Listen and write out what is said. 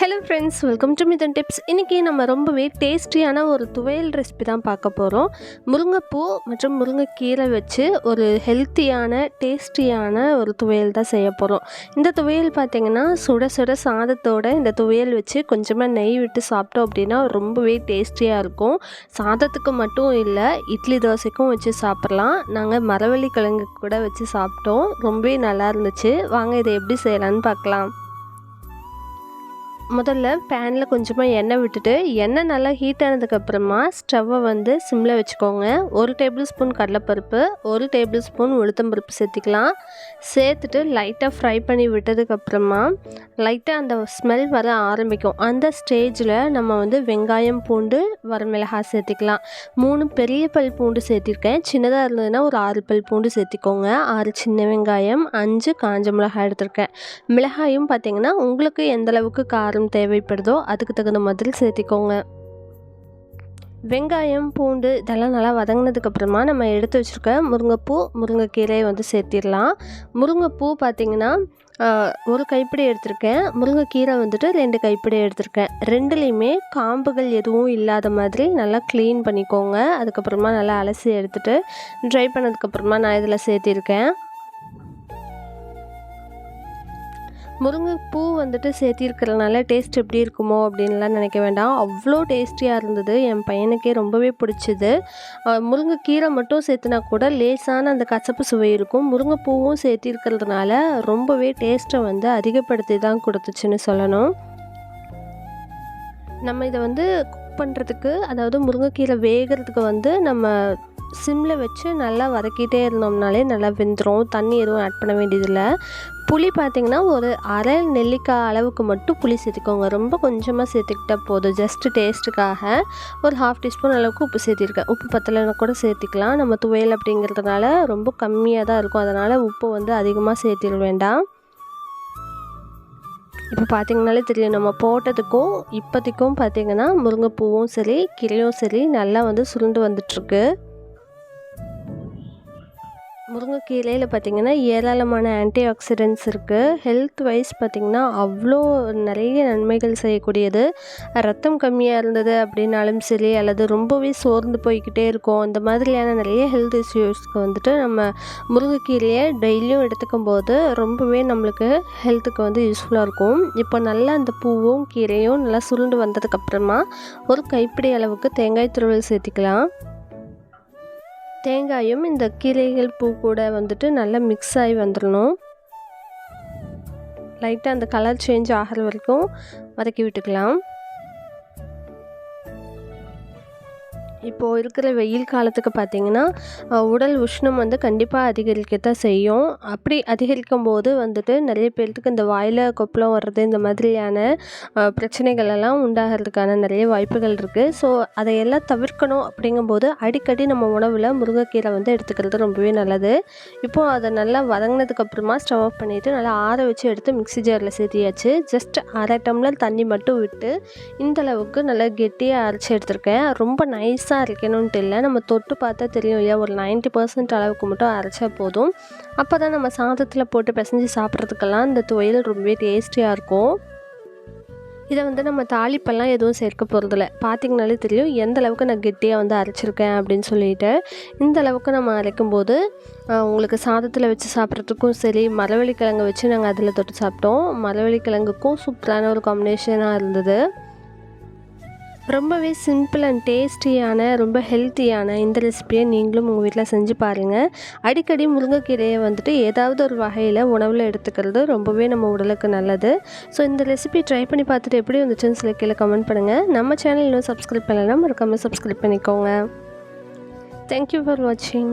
Hello friends welcome to Mithan tips இன்றைக்கி நம்ம ரொம்பவே டேஸ்டியான ஒரு துவையல் ரெசிபி தான் பார்க்க போகிறோம் முருங்கைப்பூ மற்றும் முருங்கைக்கீரை வச்சு ஒரு ஹெல்த்தியான டேஸ்டியான ஒரு துவையல் தான் செய்ய போகிறோம் இந்த துவையல் பார்த்திங்கன்னா சுட சுட சாதத்தோட இந்த துவையல் வச்சு கொஞ்சமாக நெய் விட்டு சாப்பிட்டோம் அப்படின்னா ரொம்பவே டேஸ்டியாக இருக்கும். சாதத்துக்கு மட்டும் இல்லை இட்லி தோசைக்கும் வச்சு சாப்பிட்லாம். நாங்கள் மரவள்ளி கிழங்கு கூட வச்சு சாப்பிட்டோம். ரொம்பவே நல்லா இருந்துச்சு. வாங்க இதை எப்படி செய்யலான்னு பார்க்கலாம். முதல்ல பேனில் கொஞ்சமாக எண்ணெய் விட்டுட்டு எண்ணெய் நல்லா ஹீட் ஆனதுக்கப்புறமா ஸ்டவ்வை வந்து சிம்மில் வச்சுக்கோங்க. ஒரு டேபிள் ஸ்பூன் கடலைப்பருப்பு ஒரு டேபிள் ஸ்பூன் உளுத்தம்பருப்பு சேர்த்துக்கலாம். சேர்த்துட்டு லைட்டாக ஃப்ரை பண்ணி விட்டதுக்கப்புறமா லைட்டாக அந்த ஸ்மெல் வர ஆரம்பிக்கும். அந்த ஸ்டேஜில் நம்ம வந்து வெங்காயம் பூண்டு வரமிளகாய் சேர்த்திக்கலாம். மூணு பெரிய பல் பூண்டு சேர்த்திருக்கேன். சின்னதாக இருந்ததுன்னா ஒரு ஆறு பல் பூண்டு சேர்த்திக்கோங்க. ஆறு சின்ன வெங்காயம் அஞ்சு காஞ்ச மிளகாய் எடுத்திருக்கேன். மிளகாயும் பார்த்திங்கன்னா உங்களுக்கு எந்தளவுக்கு காரம் தேவைப்படுதோ அதுக்கு தகுந்த மாதிரி சேர்த்திக்கோங்க வெங்காயம் பூண்டு இதெல்லாம் நல்லா வதங்கினதுக்கப்புறமா நம்ம எடுத்து வச்சுருக்க முருங்கைப்பூ முருங்கைக்கீரையை வந்து சேர்த்திடலாம். முருங்கைப்பூ பார்த்திங்கன்னா ஒரு கைப்பிடி எடுத்திருக்கேன். முருங்கைக்கீரை வந்துட்டு ரெண்டு கைப்பிடி எடுத்திருக்கேன். ரெண்டுலேயுமே காம்புகள் எதுவும் இல்லாத மாதிரி நல்லா க்ளீன் பண்ணிக்கோங்க. அதுக்கப்புறமா நல்லா அலசி எடுத்துகிட்டு ட்ரை பண்ணதுக்கப்புறமா நான் இதில் சேர்த்திருக்கேன். முருங்கைப்பூ வந்துட்டு சேர்த்திருக்கிறதுனால டேஸ்ட் எப்படி இருக்குமோ அப்படின்லாம் நினைக்க வேண்டாம். அவ்வளோ டேஸ்டியாக இருந்தது. என் பையனுக்கே ரொம்பவே பிடிச்சிது. முருங்கைக்கீரை மட்டும் சேர்த்துனா கூட லேசான அந்த கசப்பு சுவை இருக்கும். முருங்கைப்பூவும் சேர்த்திருக்கிறதுனால ரொம்பவே டேஸ்ட்டை வந்து அதிகப்படுத்தி தான் கொடுத்துச்சுன்னு சொல்லணும். நம்ம இதை வந்து குக் பண்ணுறதுக்கு அதாவது முருங்கைக்கீரை வேகிறதுக்கு வந்து நம்ம சிம்மில் வச்சு நல்லா வதக்கிட்டே இருந்தோம்னாலே நல்லா வெந்துடும் தண்ணி எதுவும் ஆட் பண்ண வேண்டியதில்லை. புளி பார்த்திங்கன்னா ஒரு அரை நெல்லிக்காய் அளவுக்கு மட்டும் புளி சேர்த்துக்கோங்க. ரொம்ப கொஞ்சமாக சேர்த்துக்கிட்டால் போதும். ஜஸ்ட்டு டேஸ்ட்டுக்காக ஒரு ஹாஃப் டீஸ்பூன் அளவுக்கு உப்பு சேர்த்திருக்கேன். உப்பு பத்தலைன்னா கூட சேர்த்திக்கலாம். நம்ம துவையல் அப்படிங்கிறதுனால ரொம்ப கம்மியாக தான் இருக்கும். அதனால் உப்பு வந்து அதிகமாக சேர்த்திட வேண்டாம். இப்போ பார்த்திங்கனாலே தெரியும். நம்ம போட்டதுக்கும் இப்போதைக்கும் பார்த்திங்கன்னா முருங்கைப்பூவும் சரி கிளியும் சரி நல்லா வந்து சுருண்டு வந்துட்டுருக்கு. முருங்கைக்கீரையில் பார்த்திங்கன்னா ஏராளமான ஆன்டி ஆக்சிடென்ட்ஸ் இருக்குது ஹெல்த் வைஸ் பார்த்திங்கன்னா அவ்வளோ நிறைய நன்மைகள் செய்யக்கூடியது. ரத்தம் கம்மியாக இருந்தது அப்படின்னாலும் சரி அல்லது ரொம்பவே சோர்ந்து போய்கிட்டே இருக்கும். அந்த மாதிரியான நிறைய ஹெல்த் இஷ்யூஸ்க்கு வந்துட்டு நம்ம முருங்கைக்கீரையை டெய்லியும் எடுத்துக்கும் போது ரொம்பவே நம்மளுக்கு ஹெல்த்துக்கு வந்து யூஸ்ஃபுல்லாக இருக்கும். இப்போ நல்லா அந்த பூவும் கீரையும் நல்லா சுருண்டு வந்ததுக்கப்புறமா ஒரு கைப்பிடி அளவுக்கு தேங்காய் துருவல் சேர்த்திக்கலாம். தேங்காயும் இந்த கீரைகள் பூ கூட வந்துட்டு நல்லா மிக்ஸ் ஆகி வந்துடணும் லைட்டாக அந்த கலர் சேஞ்ச் ஆகிற வரைக்கும் வதக்கி விட்டுக்கலாம். இப்போது இருக்கிற வெயில் காலத்துக்கு பார்த்திங்கன்னா உடல் உஷ்ணம் வந்து கண்டிப்பாக அதிகரிக்க தான் செய்யும். அப்படி அதிகரிக்கும் போது வந்துட்டு நிறைய பேர்த்துக்கு இந்த வாயில் கொப்பளம் வர்றது இந்த மாதிரியான பிரச்சனைகள் எல்லாம் உண்டாகிறதுக்கான நிறைய வாய்ப்புகள் இருக்குது ஸோ அதையெல்லாம் தவிர்க்கணும் அப்படிங்கும்போது அடிக்கடி நம்ம உணவில் முருங்கைக்கீரை வந்து எடுத்துக்கிறது ரொம்பவே நல்லது. இப்போது அதை நல்லா வதங்கினதுக்கப்புறமா ஸ்டவ் ஆஃப் பண்ணிவிட்டு நல்லா ஆற வச்சு எடுத்து மிக்ஸி ஜாரில் சேர்த்தியாச்சு. ஜஸ்ட் அரை டம்ளர் தண்ணி மட்டும் விட்டு இந்தளவுக்கு நல்லா கெட்டியாக அரைச்சி எடுத்திருக்கேன். ரொம்ப நைஸ் நைஸாக அரைக்கணுன்ட்டு இல்லை. நம்ம தொட்டு பார்த்தா தெரியும் இல்லையா ஒரு நைன்ட்டி பர்சன்ட் அளவுக்கு மட்டும் அரைச்சா போதும். அப்போ தான் நம்ம சாதத்தில் போட்டு பிசைஞ்சு சாப்பிட்றதுக்கெல்லாம் இந்த துவையல் ரொம்பவே டேஸ்டியாக இருக்கும். இதை வந்து நம்ம தாளிப்பெல்லாம் எதுவும் சேர்க்க போகிறதில்ல பார்த்திங்கனாலே தெரியும் எந்த அளவுக்கு நான் கெட்டியாக வந்து அரைச்சிருக்கேன் அப்படின்னு சொல்லிட்டு. இந்த அளவுக்கு நம்ம அரைக்கும்போது உங்களுக்கு சாதத்தில் வச்சு சாப்பிட்றதுக்கும் சரி மரவள்ளி கிழங்கு வச்சு நாங்கள் அதில் தொட்டு சாப்பிட்டோம். மரவள்ளி கிழங்குக்கும் சூப்பரான ஒரு காம்பினேஷனாக இருந்தது. ரொம்பவே சிம்பிள் அண்ட் டேஸ்டியான ரொம்ப ஹெல்த்தியான இந்த ரெசிபியை நீங்களும் உங்கள் வீட்டில் செஞ்சு பாருங்கள் அடிக்கடி முருங்கைக்கீரையை வந்துட்டு ஏதாவது ஒரு வகையில் உணவில் எடுத்துக்கிறது ரொம்பவே நம்ம உடலுக்கு நல்லது. ஸோ இந்த ரெசிபி ட்ரை பண்ணி பார்த்துட்டு எப்படி வந்துச்சுன்னு சொல்லி கீழே கமெண்ட் பண்ணுங்கள் நம்ம சேனல் இன்னும் சப்ஸ்கிரைப் பண்ணலாம் மறக்காமல் சப்ஸ்கிரைப் பண்ணிக்கோங்க. தேங்க்யூ ஃபார் வாட்சிங்